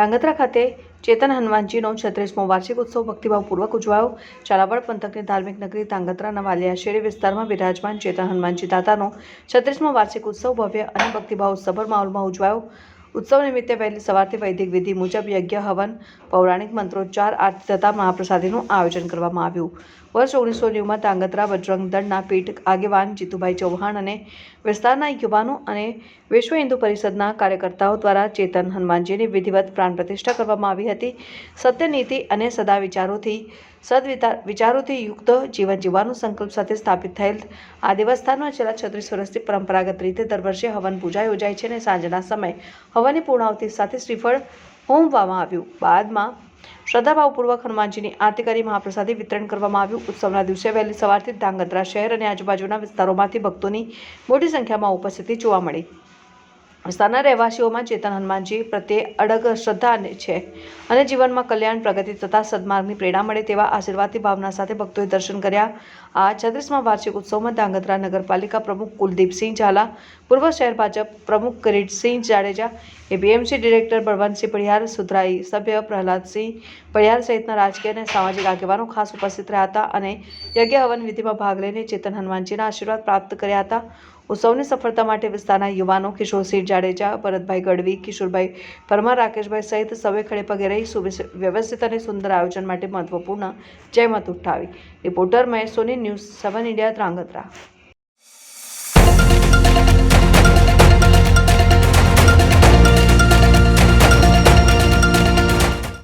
ધાંગધ્રા ખાતે ચેતન હનુમાનજીનો છત્રીસમો વાર્ષિક ઉત્સવ ભક્તિભાવપૂર્વક ઉજવાયો. ઝાલાવાડ પંથકની ધાર્મિક નગરી ધાંગધ્રાના વાલિયા શેરી વિસ્તારમાં બિરાજમાન ચેતન હનુમાનજી દાદાનો છત્રીસમો વાર્ષિક ઉત્સવ ભવ્ય અને ભક્તિભાવ સભર માહોલમાં ઉજવાયો. ઉત્સવ નિમિત્તે વહેલી સવારથી વૈદિક વિધિ મુજબ યજ્ઞ, હવન, પૌરાણિક મંત્રોચ્ચાર આરતી તથા મહાપ્રસાદીનું આયોજન કરવામાં આવ્યું. વર્ષ ઓગણીસો નેવુંમાં તાંગત્રા બજરંગ દળના પીઠ આગેવાન જીતુભાઈ ચૌહાણ અને વિસ્તારના યુવાનો અને વિશ્વ હિન્દુ પરિષદના કાર્યકર્તાઓ દ્વારા ચેતન હનુમાનજીની વિધિવત પ્રાણ પ્રતિષ્ઠા કરવામાં આવી હતી. સત્યનીતિ અને સદા વિચારોથી સદવિચાર વિચારોથી યુક્ત જીવન જીવવાનો સંકલ્પ સાથે સ્થાપિત થયેલ આ દેવસ્થાનમાં છેલ્લા છત્રીસ વર્ષથી પરંપરાગત રીતે દર વર્ષે હવન પૂજા યોજાય છે અને સાંજના સમયે હવનની પૂર્ણાવતી સાથે શ્રીફળ હોમવામાં આવ્યું. બાદમાં શ્રદ્ધાભાવપૂર્વક હનુમાનજીની આરતી કરી મહાપ્રસાદી વિતરણ કરવામાં આવ્યું. ઉત્સવના દિવસે વહેલી સવારથી ધાંગધ્રા શહેર અને આજુબાજુના વિસ્તારોમાંથી ભક્તોની મોટી સંખ્યામાં ઉપસ્થિતિ જોવા મળી. વિસ્તારના રહેવાસીઓમાં ચેતન હનુમાનજી પ્રત્યે અડગ શ્રદ્ધા છે. અને જીવનમાં કલ્યાણ, પ્રગતિ તથા સદમાર્ગની પ્રેરણા મળે તેવા આશીર્વાદની ભાવના સાથે ભક્તોએ દર્શન કર્યા. આ છત્રીસમાં વાર્ષિક ઉત્સવમાં ધાંગધ્રા નગરપાલિકા પ્રમુખ કુલદીપસિંહ ઝાલા, પૂર્વ શહેર ભાજપ પ્રમુખ કિરીટસિંહ જાડેજા એપીએમસી ડિરેક્ટર બળવંતસિંહ પડિયાર સુધરાઈ સભ્ય પ્રહલાદસિંહ પડિયાર સહિતના રાજકીય અને સામાજિક આગેવાનો ખાસ ઉપસ્થિત રહ્યા હતા અને યજ્ઞ હવન વિધિમાં ભાગ લઈને ચેતન હનુમાનજીના આશીર્વાદ પ્રાપ્ત કર્યા હતા. ઉત્સવની સફળતા માટે વિસ્તારના યુવાનો કિશોરસિંહ જાડેજા, ભરતભાઈ ગઢવી, કિશોરભાઈ પરમાર, રાકેશભાઈ સહિત સૌએ ખડે પગે રહી વ્યવસ્થિત અને સુંદર આયોજન માટે મહત્વપૂર્ણ જહેમત ઉઠાવી. Reporter Mahesh Soni, news seven India, Dhrangadhra.